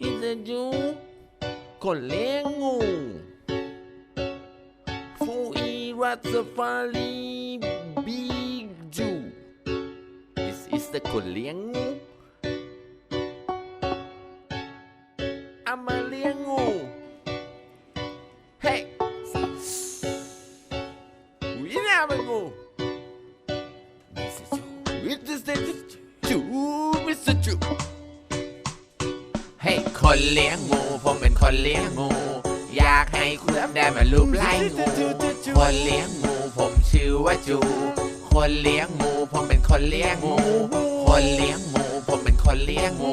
It's a Jew Colengo Fu Iratsafali Big Jew This is the Colengo Amalengo Hey. We never This is Jew Mr. Chu ให้คนเลี้ยงงูผมเป็นคนเลี้ยงงู อยากให้คุณได้มาลูบไล่งู คนเลี้ยงงูผมชื่อว่าจู คนเลี้ยงงูผมเป็นคนเลี้ยงงู คนเลี้ยงงูผมเป็นคนเลี้ยงงู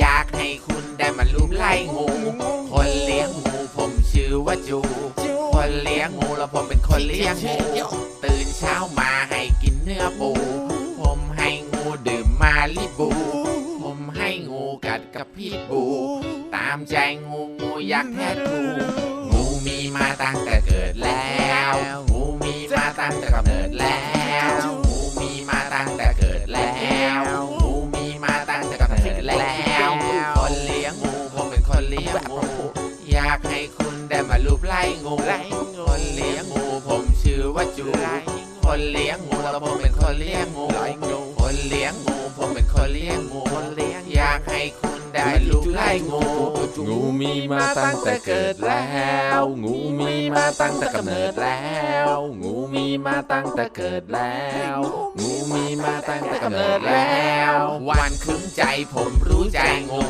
อยากให้คุณได้มาลูบไล่งู คนเลี้ยงงูผมชื่อว่าจู คนเลี้ยงงูแล้วผมเป็นคนเลี้ยงงูตื่นเช้ามาให้กินเนื้อปู ผมให้งูดื่มมาลิบู กัดกับพี่บู ตามใจงูงูอยากแท้ทูงูมีมาตั้งแต่เกิดแล้ว งูมีมาตั้งแต่กำเนิดแล้วงูมีมาตั้งแต่เกิดแล้วงูมีมาตั้งแต่กำเนิดแล้วคนเลี้ยงงูผมเป็นคนเลี้ยงงูอยากให้คุณได้มาลูบไล่งูคนเลี้ยงงูผมชื่อว่าจูคนเลี้ยงงูแล้วผมเป็นคนเลี้ยงงูคนเลี้ยงงูผมเป็นคนเลี้ยงงูอยากให้คุณได้ลูบไล่งู งูมีมาตั้งแต่เกิดแล้ว งูมีมาตั้งแต่กำเนิดแล้ว งูมีมาตั้งแต่เกิดแล้ว งูมีมาตั้งแต่กำเนิดแล้ว วันคืมใจผมรู้ใจงู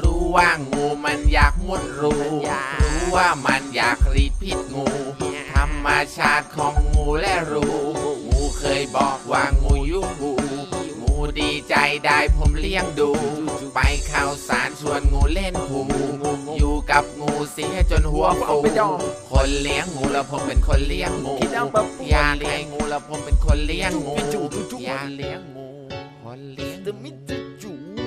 รู้ว่างูมันอยากมุดรูรู้ว่ามันอยากรีดพิษงู ธรรมชาติของงูและรู งูเคยบอกว่างูยุงูงู ใจได้ผมเลี้ยงดู ไปข่าวสารชวนงูเล่นผูอยู่กับงูเสียจนหัวฟูคนเลี้ยงงูแล้วผมเป็นคนเลี้ยงงูอยากเลี้ยงงูแล้วผมเป็นคนเลี้ยงงูอยากเลี้ยงงูคนเลี้ยงงู